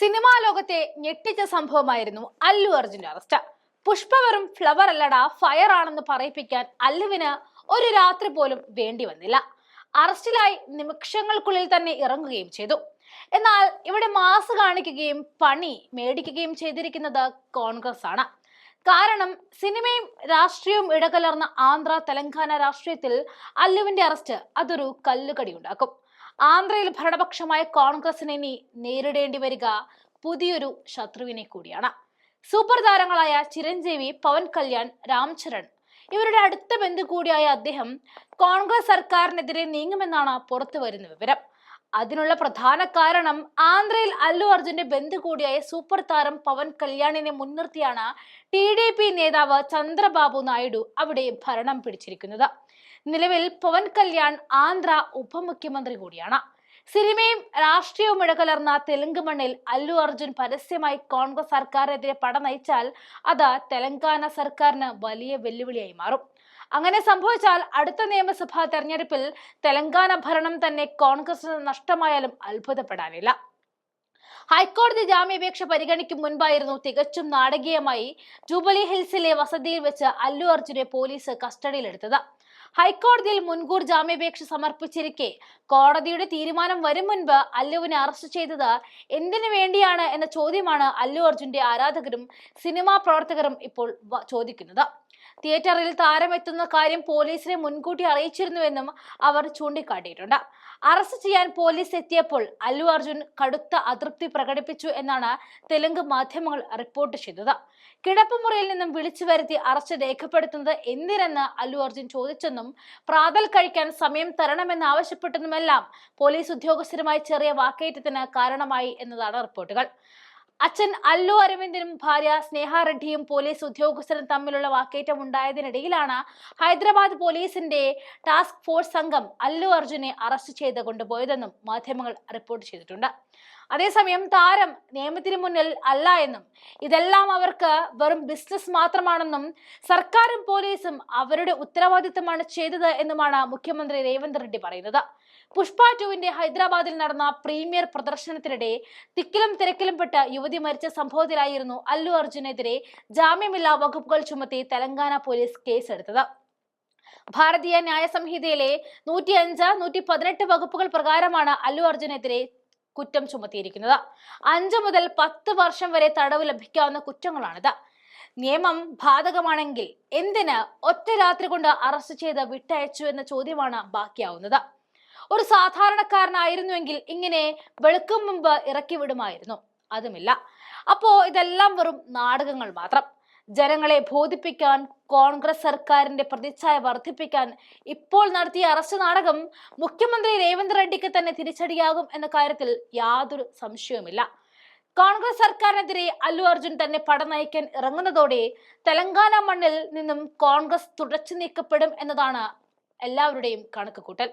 Cinema ലോകത്തെ ഞെട്ടിച്ച സംഭവമായിരുന്നു അല്ലു അർജുന്റെ അറസ്റ്റ് പുഷ്പ വെറും ഫ്ലവർ അല്ലടാ ഫയർ ആണെന്ന് പറയിപ്പിക്കാൻ അല്ലുവിന് ഒരു രാത്രി പോലും വേണ്ടി വന്നില്ല. അറസ്റ്റിലായി നിമിഷങ്ങൾക്കുള്ളിൽ തന്നെ ഇറങ്ങുകയും ചെയ്തു. എന്നാൽ ഇവിടെ മാസ് കാണിക്കുകയും പണി മേടിക്കുകയും ചെയ്തിരിക്കുന്നത് കോൺഗ്രസ് ആണ്. കാരണം സിനിമയും രാഷ്ട്രീയവും ഇടകലർന്ന ആന്ധ്ര തെലങ്കാന രാഷ്ട്രീയത്തിൽ അല്ലുവിന്റെ അറസ്റ്റ് അതൊരു കല്ലുകടി ഉണ്ടാക്കും. ആന്ധ്രയിൽ ഭരണപക്ഷമായ കോൺഗ്രസിനെ ഇനി നേരിടേണ്ടി വരിക പുതിയൊരു ശത്രുവിനെ കൂടിയാണ്. സൂപ്പർ താരങ്ങളായ ചിരഞ്ജീവി പവൻ കല്യാൺ രാംചരൺ ഇവരുടെ അടുത്ത ബന്ധു കൂടിയായ അദ്ദേഹം കോൺഗ്രസ് സർക്കാരിനെതിരെ നീങ്ങുമെന്നാണ് പുറത്തു വരുന്ന വിവരം. അതിനുള്ള പ്രധാന കാരണം ആന്ധ്രയിൽ അല്ലു അർജുന്റെ ബന്ധു കൂടിയായ സൂപ്പർ താരം പവൻ കല്യാണിനെ മുൻനിർത്തിയാണ് ടി ഡി പി നേതാവ് ചന്ദ്രബാബു നായിഡു അവിടെ ഭരണം പിടിച്ചിരിക്കുന്നത്. നിലവിൽ പവൻ കല്യാൺ ആന്ധ്ര ഉപമുഖ്യമന്ത്രി കൂടിയാണ്. സിനിമയും രാഷ്ട്രീയവും ഇടകലർന്ന തെലുങ്ക് മണ്ണിൽ അല്ലു അർജുൻ പരസ്യമായി കോൺഗ്രസ് സർക്കാരിനെതിരെ പട നയിച്ചാൽ അത് തെലങ്കാന സർക്കാരിന് വലിയ വെല്ലുവിളിയായി മാറും. അങ്ങനെ സംഭവിച്ചാൽ അടുത്ത നിയമസഭാ തെരഞ്ഞെടുപ്പിൽ തെലങ്കാന ഭരണം തന്നെ കോൺഗ്രസിന് നഷ്ടമായാലും അത്ഭുതപ്പെടാനില്ല. ഹൈക്കോടതി ജാമ്യാപേക്ഷ പരിഗണിക്കും മുൻപായിരുന്നു തികച്ചും നാടകീയമായി ജൂബലി ഹിൽസിലെ വസതിയിൽ വെച്ച് അല്ലു അർജുനെ പോലീസ് കസ്റ്റഡിയിലെടുത്തത്. ഹൈക്കോടതിയിൽ മുൻകൂർ ജാമ്യാപേക്ഷ സമർപ്പിച്ചിരിക്കെ കോടതിയുടെ തീരുമാനം വരും മുൻപ് അല്ലുവിനെ അറസ്റ്റ് ചെയ്തത് എന്തിനു വേണ്ടിയാണ് എന്ന ചോദ്യമാണ് അല്ലു അർജുന്റെ ആരാധകരും സിനിമാ പ്രവർത്തകരും ഇപ്പോൾ ചോദിക്കുന്നത്. തിയേറ്ററിൽ താരമെത്തുന്ന കാര്യം പോലീസിനെ മുൻകൂട്ടി അറിയിച്ചിരുന്നുവെന്നും അവർ ചൂണ്ടിക്കാട്ടിയിട്ടുണ്ട്. അറസ്റ്റ് ചെയ്യാൻ പോലീസ് എത്തിയപ്പോൾ അല്ലു അർജുൻ കടുത്ത അതൃപ്തി പ്രകടിപ്പിച്ചു എന്നാണ് തെലുങ്ക് മാധ്യമങ്ങൾ റിപ്പോർട്ട് ചെയ്തത്. കിടപ്പുമുറിയിൽ നിന്നും വിളിച്ചു വരുത്തി അറസ്റ്റ് രേഖപ്പെടുത്തുന്നത് എന്തിനെന്ന് അല്ലു അർജുൻ ചോദിച്ചെന്നും പ്രാതൽ കഴിക്കാൻ സമയം തരണമെന്ന് ആവശ്യപ്പെട്ടതുമെല്ലാം പോലീസ് ഉദ്യോഗസ്ഥരുമായി ചെറിയ വാക്കേറ്റത്തിന് കാരണമായി എന്നതാണ് റിപ്പോർട്ടുകൾ. അച്ഛൻ അല്ലു അരവിന്ദനും ഭാര്യ സ്നേഹ റെഡ്ഡിയും പോലീസ് ഉദ്യോഗസ്ഥരും തമ്മിലുള്ള വാക്കേറ്റം ഉണ്ടായതിനിടയിലാണ് ഹൈദരാബാദ് പോലീസിന്റെ ടാസ്ക് ഫോഴ്സ് സംഘം അല്ലു അർജുനെ അറസ്റ്റ് ചെയ്ത് കൊണ്ടുപോയതെന്നും മാധ്യമങ്ങൾ റിപ്പോർട്ട് ചെയ്തിട്ടുണ്ട്. അതേസമയം താരം നിയമത്തിന് മുന്നിൽ അല്ല എന്നും ഇതെല്ലാം അവർക്ക് വെറും ബിസിനസ് മാത്രമാണെന്നും സർക്കാരും പോലീസും അവരുടെ ഉത്തരവാദിത്തമാണ് ചെയ്തത് എന്നുമാണ് മുഖ്യമന്ത്രി രേവന്ത് റെഡ്ഡി പറയുന്നത്. പുഷ്പ ടുവിന്റെ ഹൈദരാബാദിൽ നടന്ന പ്രീമിയർ പ്രദർശനത്തിനിടെ തിക്കിലും തിരക്കിലും പെട്ട് യുവതി മരിച്ച സംഭവത്തിലായിരുന്നു അല്ലു അർജുനെതിരെ ജാമ്യമില്ലാ വകുപ്പുകൾ ചുമത്തി തെലങ്കാന പോലീസ് കേസെടുത്തത്. ഭാരതീയ ന്യായ സംഹിതയിലെ നൂറ്റി അഞ്ച് നൂറ്റി പതിനെട്ട് വകുപ്പുകൾ പ്രകാരമാണ് അല്ലു അർജുനെതിരെ കുറ്റം ചുമത്തിയിരിക്കുന്നത്. അഞ്ചു മുതൽ പത്ത് വർഷം വരെ തടവ് ലഭിക്കാവുന്ന കുറ്റങ്ങളാണിത്. നിയമം ബാധകമാണെങ്കിൽ എന്തിന് ഒറ്റ രാത്രി കൊണ്ട് അറസ്റ്റ് ചെയ്ത് വിട്ടയച്ചു എന്ന ചോദ്യമാണ് ബാക്കിയാവുന്നത്. ഒരു സാധാരണക്കാരനായിരുന്നുവെങ്കിൽ ഇങ്ങനെ വെളുക്കും മുമ്പ് ഇറക്കി വിടുമായിരുന്നു അതുമില്ല. അപ്പോ ഇതെല്ലാം വെറും നാടകങ്ങൾ മാത്രം. ജനങ്ങളെ ബോധിപ്പിക്കാൻ കോൺഗ്രസ് സർക്കാരിന്റെ പ്രതിച്ഛായ വർദ്ധിപ്പിക്കാൻ ഇപ്പോൾ നടത്തിയ അറസ്റ്റ് നാടകം മുഖ്യമന്ത്രി രേവന്ത് റെഡ്ഡിക്ക് തന്നെ തിരിച്ചടിയാകും എന്ന കാര്യത്തിൽ യാതൊരു സംശയവുമില്ല. കോൺഗ്രസ് സർക്കാരിനെതിരെ അല്ലു അർജുൻ തന്നെ പട നയിക്കാൻ ഇറങ്ങുന്നതോടെ തെലങ്കാന മണ്ണിൽ നിന്നും കോൺഗ്രസ് തുടച്ചു നീക്കപ്പെടും എന്നതാണ് എല്ലാവരുടെയും കണക്കുകൂട്ടൽ.